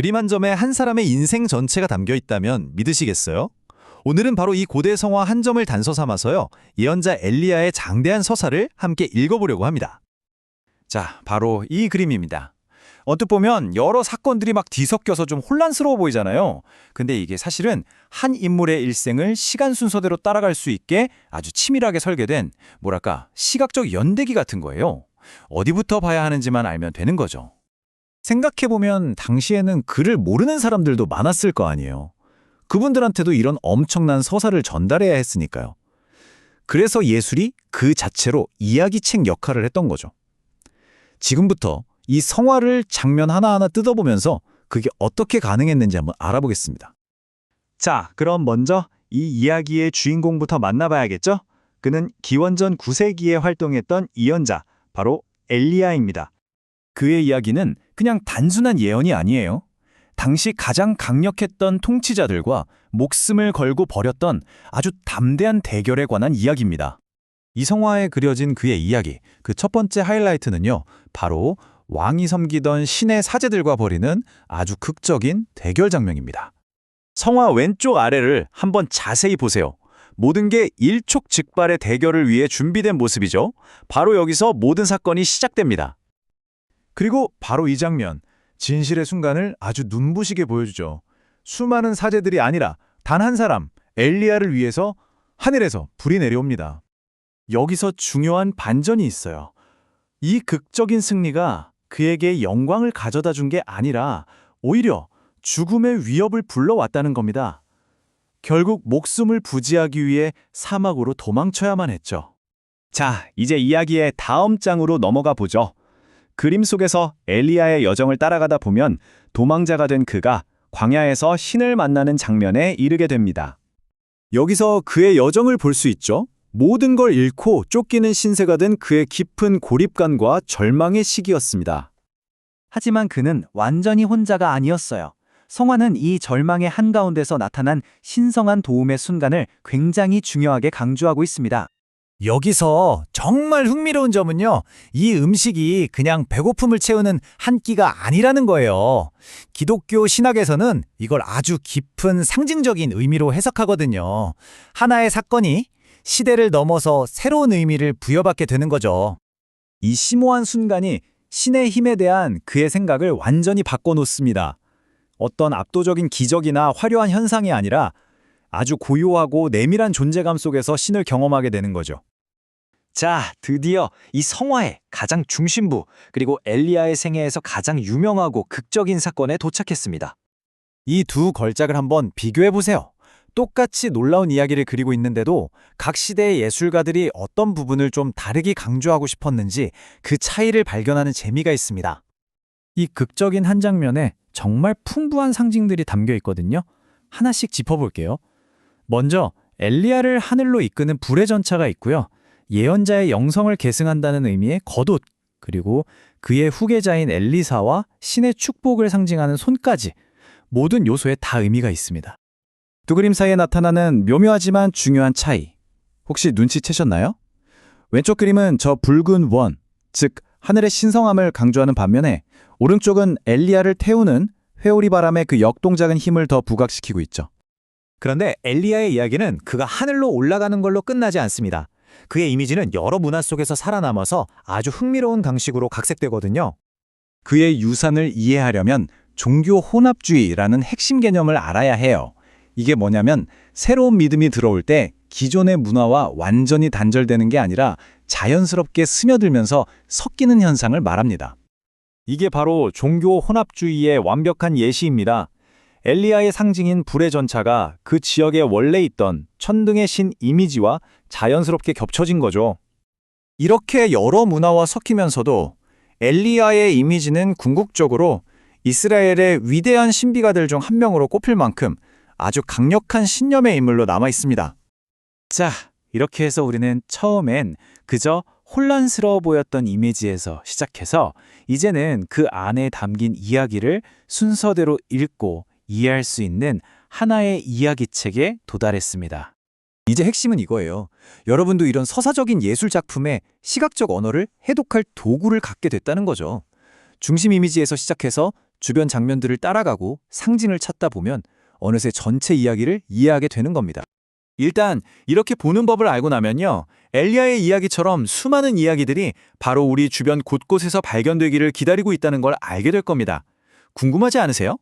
그림 한 점에 한 사람의 인생 전체가 담겨 있다면 믿으시겠어요? 오늘은 바로 이 고대 성화 한 점을 단서 삼아서요. 예언자 엘리야의 장대한 서사를 함께 읽어보려고 합니다. 자, 바로 이 그림입니다. 언뜻 보면 여러 사건들이 막 뒤섞여서 좀 혼란스러워 보이잖아요. 근데 이게 사실은 한 인물의 일생을 시간 순서대로 따라갈 수 있게 아주 치밀하게 설계된 뭐랄까 시각적 연대기 같은 거예요. 어디부터 봐야 하는지만 알면 되는 거죠. 생각해보면 당시에는 글을 모르는 사람들도 많았을 거 아니에요. 그분들한테도 이런 엄청난 서사를 전달해야 했으니까요. 그래서 예술이 그 자체로 이야기책 역할을 했던 거죠. 지금부터 이 성화를 장면 하나하나 뜯어보면서 그게 어떻게 가능했는지 한번 알아보겠습니다. 자, 그럼 먼저 이 이야기의 주인공부터 만나봐야겠죠? 그는 기원전 9세기에 활동했던 이언자, 바로 엘리야입니다. 그의 이야기는 그냥 단순한 예언이 아니에요. 당시 가장 강력했던 통치자들과 목숨을 걸고 벌였던 아주 담대한 대결에 관한 이야기입니다. 이 성화에 그려진 그의 이야기, 그 첫 번째 하이라이트는요, 바로 왕이 섬기던 신의 사제들과 벌이는 아주 극적인 대결 장면입니다. 성화 왼쪽 아래를 한번 자세히 보세요. 모든 게 일촉즉발의 대결을 위해 준비된 모습이죠. 바로 여기서 모든 사건이 시작됩니다. 그리고 바로 이 장면, 진실의 순간을 아주 눈부시게 보여주죠. 수많은 사제들이 아니라 단 한 사람, 엘리야를 위해서 하늘에서 불이 내려옵니다. 여기서 중요한 반전이 있어요. 이 극적인 승리가 그에게 영광을 가져다 준 게 아니라 오히려 죽음의 위협을 불러왔다는 겁니다. 결국 목숨을 부지하기 위해 사막으로 도망쳐야만 했죠. 자, 이제 이야기의 다음 장으로 넘어가 보죠. 그림 속에서 엘리야의 여정을 따라가다 보면 도망자가 된 그가 광야에서 신을 만나는 장면에 이르게 됩니다. 여기서 그의 여정을 볼 수 있죠. 모든 걸 잃고 쫓기는 신세가 된 그의 깊은 고립감과 절망의 시기였습니다. 하지만 그는 완전히 혼자가 아니었어요. 성화는 이 절망의 한가운데서 나타난 신성한 도움의 순간을 굉장히 중요하게 강조하고 있습니다. 여기서 정말 흥미로운 점은요, 이 음식이 그냥 배고픔을 채우는 한 끼가 아니라는 거예요. 기독교 신학에서는 이걸 아주 깊은 상징적인 의미로 해석하거든요. 하나의 사건이 시대를 넘어서 새로운 의미를 부여받게 되는 거죠. 이 심오한 순간이 신의 힘에 대한 그의 생각을 완전히 바꿔놓습니다. 어떤 압도적인 기적이나 화려한 현상이 아니라 아주 고요하고 내밀한 존재감 속에서 신을 경험하게 되는 거죠. 자, 드디어 이 성화의 가장 중심부, 그리고 엘리야의 생애에서 가장 유명하고 극적인 사건에 도착했습니다. 이 두 걸작을 한번 비교해 보세요. 똑같이 놀라운 이야기를 그리고 있는데도 각 시대의 예술가들이 어떤 부분을 좀 다르게 강조하고 싶었는지 그 차이를 발견하는 재미가 있습니다. 이 극적인 한 장면에 정말 풍부한 상징들이 담겨 있거든요. 하나씩 짚어볼게요. 먼저 엘리야를 하늘로 이끄는 불의 전차가 있고요. 예언자의 영성을 계승한다는 의미의 겉옷, 그리고 그의 후계자인 엘리사와 신의 축복을 상징하는 손까지 모든 요소에 다 의미가 있습니다. 두 그림 사이에 나타나는 묘묘하지만 중요한 차이. 혹시 눈치채셨나요? 왼쪽 그림은 저 붉은 원, 즉 하늘의 신성함을 강조하는 반면에 오른쪽은 엘리야를 태우는 회오리 바람의 그 역동작은 힘을 더 부각시키고 있죠. 그런데 엘리야의 이야기는 그가 하늘로 올라가는 걸로 끝나지 않습니다. 그의 이미지는 여러 문화 속에서 살아남아서 아주 흥미로운 방식으로 각색되거든요. 그의 유산을 이해하려면 종교 혼합주의라는 핵심 개념을 알아야 해요. 이게 뭐냐면 새로운 믿음이 들어올 때 기존의 문화와 완전히 단절되는 게 아니라 자연스럽게 스며들면서 섞이는 현상을 말합니다. 이게 바로 종교 혼합주의의 완벽한 예시입니다. 엘리야의 상징인 불의 전차가 그 지역에 원래 있던 천등의 신 이미지와 자연스럽게 겹쳐진 거죠. 이렇게 여러 문화와 섞이면서도 엘리야의 이미지는 궁극적으로 이스라엘의 위대한 신비가들 중 한 명으로 꼽힐 만큼 아주 강력한 신념의 인물로 남아 있습니다. 자, 이렇게 해서 우리는 처음엔 그저 혼란스러워 보였던 이미지에서 시작해서 이제는 그 안에 담긴 이야기를 순서대로 읽고 이해할 수 있는 하나의 이야기책에 도달했습니다. 이제 핵심은 이거예요. 여러분도 이런 서사적인 예술 작품에 시각적 언어를 해독할 도구를 갖게 됐다는 거죠. 중심 이미지에서 시작해서 주변 장면들을 따라가고 상징을 찾다 보면 어느새 전체 이야기를 이해하게 되는 겁니다. 일단 이렇게 보는 법을 알고 나면요. 엘리야의 이야기처럼 수많은 이야기들이 바로 우리 주변 곳곳에서 발견되기를 기다리고 있다는 걸 알게 될 겁니다. 궁금하지 않으세요?